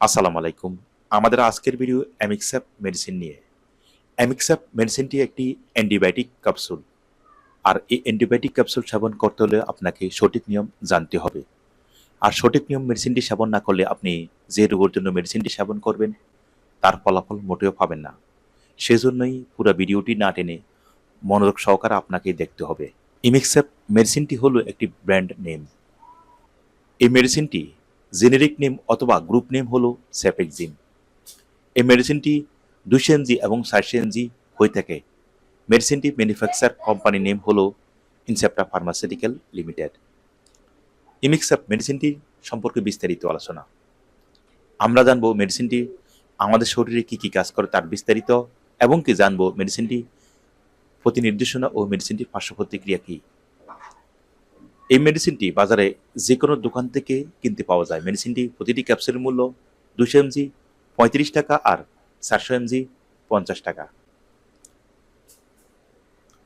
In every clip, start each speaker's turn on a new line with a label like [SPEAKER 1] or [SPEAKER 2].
[SPEAKER 1] আসসালামু আলাইকুম। আমাদের আজকের ভিডিও অ্যামিক্সাপ মেডিসিন নিয়ে। অ্যামিক্সাপ মেডিসিনটি একটি অ্যান্টিবায়োটিক ক্যাপসুল। আর এই অ্যান্টিবায়োটিক ক্যাপসুল সেবন করতে হলে আপনাকে সঠিক নিয়ম জানতে হবে। আর সঠিক নিয়ম মেডিসিনটি সেবন না করলে আপনি যে রোগের জন্য মেডিসিনটি সেবন করবেন, তার ফলাফল মোটেও পাবেন না। সেজন্যই পুরো ভিডিওটি না টেনে মনোযোগ সহকারে আপনাকে দেখতে হবে। ইমিক্সাপ মেডিসিনটি হলো একটি ব্র্যান্ড নেম। এই মেডিসিনটি জেনেরিক নেম অথবা গ্রুপ নেম হলো স্যাপেক্সিম এই মেডিসিনটি দুশো এমজি এবং এমজি হয়ে থাকে। মেডিসিনটি ম্যানুফ্যাকচার কোম্পানি নেম হল ইনসেপ্টা ফার্মাসিউটিক্যাল লিমিটেড। ইমিক্সাপ মেডিসিনটি সম্পর্কে বিস্তারিত আলোচনা। আমরা জানব মেডিসিনটি আমাদের শরীরে কী কী কাজ করে তার বিস্তারিত এবং কি জানব মেডিসিনটি প্রতি নির্দেশনা ও মেডিসিনটির পার্শ্ব প্রতিক্রিয়া কী। এই মেডিসিনটি বাজারে যে কোনো দোকান থেকে কিনতে পাওয়া যায়। মেডিসিনটি প্রতিটি ক্যাপসুলের মূল্য দুশো এমজি, পঁয়ত্রিশ টাকা আর চারশো এমজি, পঞ্চাশ টাকা।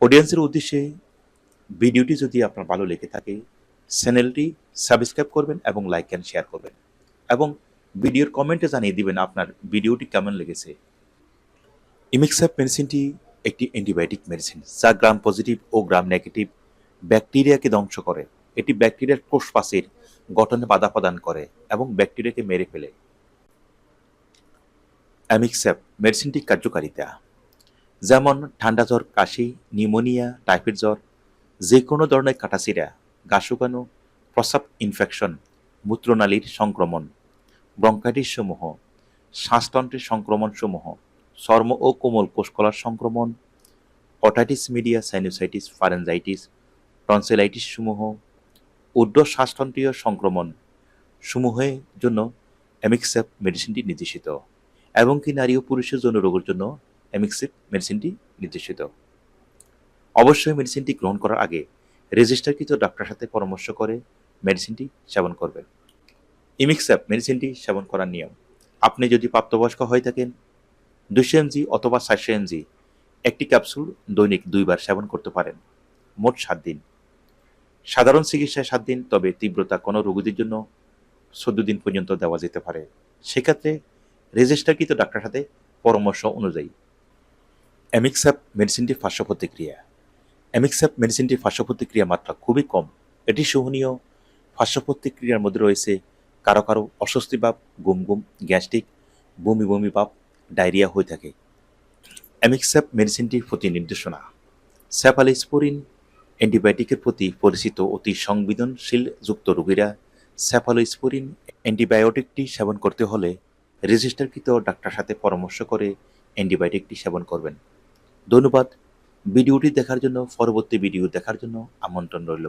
[SPEAKER 1] অডিয়েন্সের উদ্দেশ্যে ভিডিওটি যদি আপনার ভালো লেগে থাকে চ্যানেলটি সাবস্ক্রাইব করবেন এবং লাইক অ্যান্ড শেয়ার করবেন। এবং ভিডিওর কমেন্টে জানিয়ে দিবেন আপনার ভিডিওটি কেমন লেগেছে। ইমিক্সাপ মেডিসিনটি একটি অ্যান্টিবায়োটিক মেডিসিন যা গ্রাম পজিটিভ ও গ্রাম নেগেটিভ ব্যাকটেরিয়াকে ধ্বংস করে। এটি ব্যাকটেরিয়ার কোষপাশের গঠনে বাধা প্রদান করে এবং ব্যাকটেরিয়াকে মেরে ফেলে। অ্যামিক্সেপ মেডিসিনটির কার্যকারিতা। যেমন ঠান্ডা জ্বর, কাশি, নিউমোনিয়া, টাইফয়েড জ্বর যে কোনো ধরনের কাটাছিরা গা প্রসাব ইনফেকশন, মূত্রনালীর সংক্রমণ ব্রঙ্কাইটিস সমূহ শ্বাসতন্ত্রের সংক্রমণ সমূহ চর্ম ও কোমল কোষকলার সংক্রমণ, otitis media, sinusitis, pharyngitis tonsillitis সমূহ উর্ধ্ব শ্বাসতন্ত্রীয় সংক্রমণ সমূহের জন্য অ্যামিক্সেপ মেডিসিনটি নির্দেশিত এবং কি নারী ও পুরুষের জন্য রোগের জন্য অ্যামিক্সেপ মেডিসিনটি নির্দেশিত। অবশ্যই মেডিসিনটি গ্রহণ করার আগে রেজিস্টারকৃত ডাক্তারের সাথে পরামর্শ করে মেডিসিনটি সেবন করবেন। ইমিক্সেপ মেডিসিনটি সেবন করার নিয়ম। আপনি যদি প্রাপ্তবয়স্ক হয়ে থাকেন দুশো এমজি অথবা চারশো এমজি একটি ক্যাপসুল দৈনিক দুইবার সেবন করতে পারেন, মোট সাত দিন। সাধারণ চিকিৎসায় সাত দিন, তবে তীব্রতা কোনো রোগীদের জন্য চোদ্দ দিন পর্যন্ত দেওয়া যেতে পারে। সেক্ষেত্রে রেজিস্টারকৃত ডাক্তারের সাথে পরামর্শ অনুযায়ী অ্যামিক্সাপ মেডিসিনটির পার্শ্ব প্রতিক্রিয়া। অ্যামিক্সাপ মেডিসিনটির পার্শ্ব প্রতিক্রিয়া মাত্রা খুবই কম। এটি সহনীয় পার্শ্ব প্রতিক্রিয়ার মধ্যে রয়েছে কারও কারও অস্বস্তি ভাব, গুম গুম, গ্যাস্ট্রিক, বমি বমি ভাব, ডায়রিয়া হয়ে থাকে। অ্যামিক্সাপ মেডিসিনটির প্রতি নির্দেশনা স্যাফালিস্পোরিন অ্যান্টিবায়োটিকের প্রতি পরিচিত অতি সংবেদনশীল যুক্ত রোগীরা স্যাফালোস্পোরিন অ্যান্টিবায়োটিকটি সেবন করতে হলে রেজিস্টারকৃত ডাক্তার সাথে পরামর্শ করে অ্যান্টিবায়োটিকটি সেবন করবেন। ধন্যবাদ। ভিডিওটি দেখার জন্য, পরবর্তী ভিডিও দেখার জন্য আমন্ত্রণ রইল।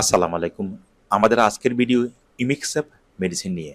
[SPEAKER 1] আসসালামু আলাইকুম। আমাদের আজকের ভিডিও ইমিক্সেপ মেডিসিন নিয়ে।